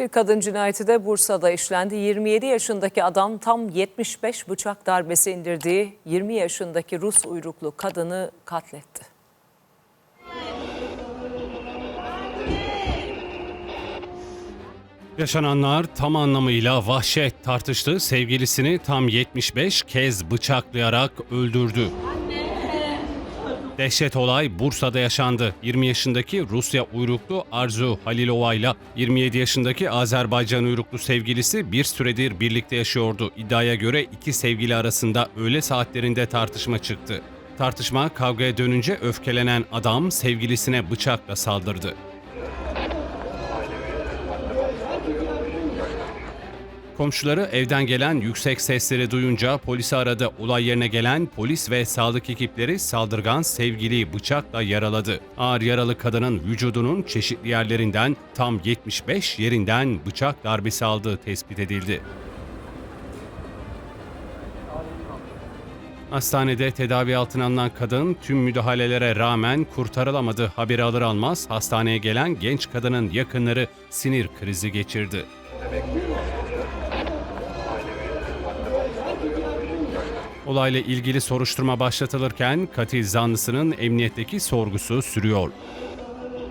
Bir kadın cinayeti de Bursa'da işlendi. 27 yaşındaki adam tam 75 bıçak darbesi indirdiği 20 yaşındaki Rus uyruklu kadını katletti. Yaşananlar tam anlamıyla vahşet tartıştı. Sevgilisini tam 75 kez bıçaklayarak öldürdü. Dehşet olay Bursa'da yaşandı. 20 yaşındaki Rusya uyruklu Arzu Halilova ile 27 yaşındaki Azerbaycan uyruklu sevgilisi bir süredir birlikte yaşıyordu. İddiaya göre iki sevgili arasında öğle saatlerinde tartışma çıktı. Tartışma kavgaya dönünce öfkelenen adam sevgilisine bıçakla saldırdı. Komşuları evden gelen yüksek sesleri duyunca polisi aradı. Olay yerine gelen polis ve sağlık ekipleri saldırgan sevgiliyi bıçakla yaraladı. Ağır yaralı kadının vücudunun çeşitli yerlerinden tam 75 yerinden bıçak darbesi aldığı tespit edildi. Hastanede tedavi altına alınan kadın tüm müdahalelere rağmen kurtarılamadı. Haberi alır almaz hastaneye gelen genç kadının yakınları sinir krizi geçirdi. Olayla ilgili soruşturma başlatılırken katil zanlısının emniyetteki sorgusu sürüyor.